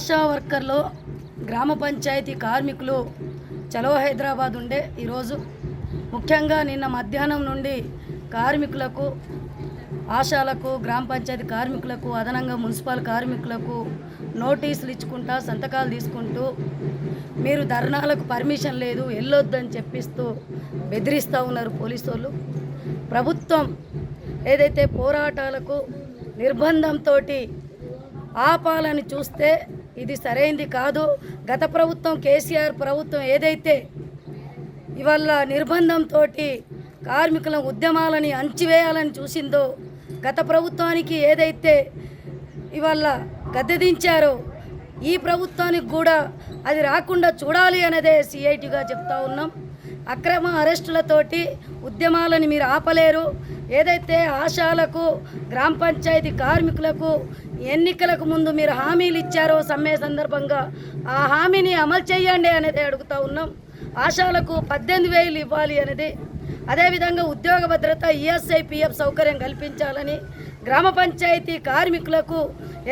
ఆశా వర్కర్లు గ్రామ పంచాయతీ కార్మికులు చలో హైదరాబాద్ ఉండే ఈరోజు. ముఖ్యంగా నిన్న మధ్యాహ్నం నుండి కార్మికులకు ఆశాలకు గ్రామ పంచాయతీ కార్మికులకు అదనంగా మున్సిపల్ కార్మికులకు నోటీసులు ఇచ్చుకుంటా సంతకాలు తీసుకుంటూ మీరు ధర్నాలకు పర్మిషన్ లేదు వెళ్ళొద్దని చెప్పిస్తూ బెదిరిస్తూ ఉన్నారు పోలీసు వాళ్ళు ప్రభుత్వం ఏదైతే పోరాటాలకు నిర్బంధంతో ఆపాలని చూస్తే ఇది సరైంది కాదు. గత ప్రభుత్వం కేసీఆర్ ప్రభుత్వం ఏదైతే ఇవాళ నిర్బంధంతో కార్మికుల ఉద్యమాలని అంచివేయాలని చూసిందో గత ప్రభుత్వానికి ఏదైతే ఇవాళ గద్దెదించారో ఈ ప్రభుత్వానికి కూడా అది రాకుండా చూడాలి అనేదే సిఐటిగా చెప్తా ఉన్నాం. అక్రమ అరెస్టులతోటి ఉద్యమాలని మీరు ఆపలేరు. ఏదైతే ఆశాలకు గ్రామ పంచాయతీ కార్మికులకు ఎన్నికలకు ముందు మీరు హామీలు ఇచ్చారో సమ్మె సందర్భంగా ఆ హామీని అమలు చేయండి అనేది అడుగుతూ ఉన్నాం. ఆశాలకు పద్దెనిమిది వేలు ఇవ్వాలి అనేది. అదేవిధంగా ఉద్యోగ భద్రత ఈఎస్ఐ పిఎఫ్ సౌకర్యం కల్పించాలని గ్రామ పంచాయతీ కార్మికులకు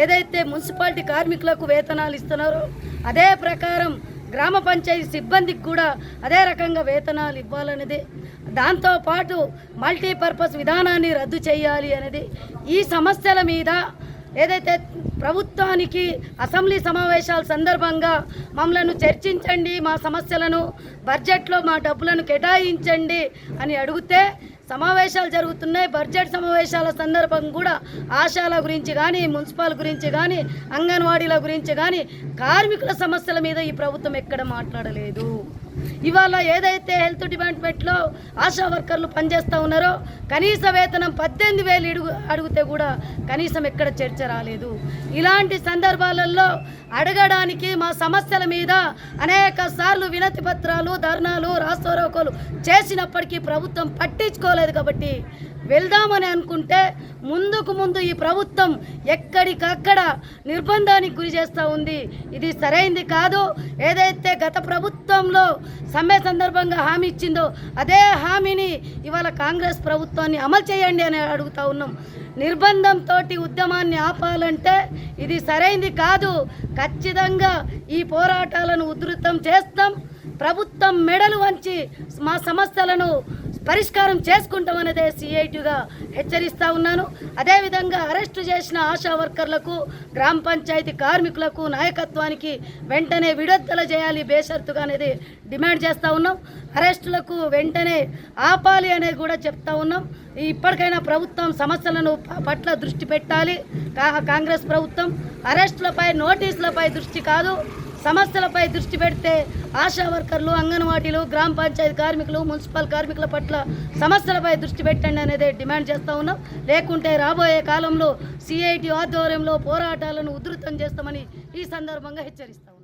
ఏదైతే మున్సిపాలిటీ కార్మికులకు వేతనాలు ఇస్తున్నారో అదే ప్రకారం గ్రామ పంచాయతీ సిబ్బందికి కూడా అదే రకంగా వేతనాలు ఇవ్వాలనేది. దాంతోపాటు మల్టీపర్పస్ విధానాన్ని రద్దు చేయాలి అనేది. ఈ సమస్యల మీద ఏదైతే ప్రభుత్వానికి అసెంబ్లీ సమావేశాల సందర్భంగా మమ్మలను చర్చించండి మా సమస్యలను బడ్జెట్లో మా డబ్బులను కేటాయించండి అని అడిగితే సమావేశాలు జరుగుతున్నాయి. బడ్జెట్ సమావేశాల సందర్భం కూడా ఆశాల గురించి కానీ మున్సిపల్ గురించి కానీ అంగన్వాడీల గురించి కానీ కార్మికుల సమస్యల మీద ఈ ప్రభుత్వం ఎక్కడ మాట్లాడలేదు. ఇవాళ ఏదైతే హెల్త్ డిపార్ట్మెంట్లో ఆశా వర్కర్లు పనిచేస్తూ ఉన్నారో కనీస వేతనం పద్దెనిమిది వేలు అడుగు అడిగితే కూడా కనీసం ఎక్కడ చర్చ రాలేదు. ఇలాంటి సందర్భాలలో అడగడానికి మా సమస్యల మీద అనేక సార్లు వినతి పత్రాలు ధర్నాలు రాస్తోరోకోలు చేసినప్పటికీ ప్రభుత్వం పట్టించుకోలేదు కాబట్టి వెళ్దామని అనుకుంటే ముందుకు ముందు ఈ ప్రభుత్వం ఎక్కడికక్కడ నిర్బంధానికి గురి చేస్తూ ఉంది. ఇది సరైంది కాదు. ఏదైతే గత ప్రభుత్వంలో సమ్మె సందర్భంగా హామీ ఇచ్చిందో అదే హామీని ఇవాళ కాంగ్రెస్ ప్రభుత్వం ప్రభుత్వాన్ని అమలు చేయండి అని అడుగుతా ఉన్నాం. నిర్బంధంతో ఉద్యమాన్ని ఆపాలంటే ఇది సరైంది కాదు. ఖచ్చితంగా ఈ పోరాటాలను ఉధృతం చేస్తాం. ప్రభుత్వం మెడలు వంచి మా సమస్యలను పరిష్కారం చేసుకుంటామనేదే సిఐటిగా హెచ్చరిస్తా ఉన్నాను. అదేవిధంగా అరెస్టు చేసిన ఆశా వర్కర్లకు గ్రామ పంచాయతీ కార్మికులకు నాయకత్వానికి వెంటనే విడుదల చేయాలి బేషరతుగా అనేది డిమాండ్ చేస్తూ ఉన్నాం. అరెస్టులకు వెంటనే ఆపాలి అనేది కూడా చెప్తా ఉన్నాం. ఇప్పటికైనా ప్రభుత్వం సమస్యలను పట్ల దృష్టి పెట్టాలి. కా- కాంగ్రెస్ ప్రభుత్వం అరెస్టులపై నోటీసులపై దృష్టి కాదు. సమస్యలపై దృష్టి పెడితే ఆశా వర్కర్లు అంగన్వాడీలు గ్రామ పంచాయతీ కార్మికులు మున్సిపల్ కార్మికుల పట్ల సమస్యలపై దృష్టి పెట్టండి అనేది డిమాండ్ చేస్తూ ఉన్నాం. లేకుంటే రాబోయే కాలంలో సిఐటి ఆధ్వర్యంలో పోరాటాలను ఉధృతం చేస్తామని ఈ సందర్భంగా హెచ్చరిస్తాం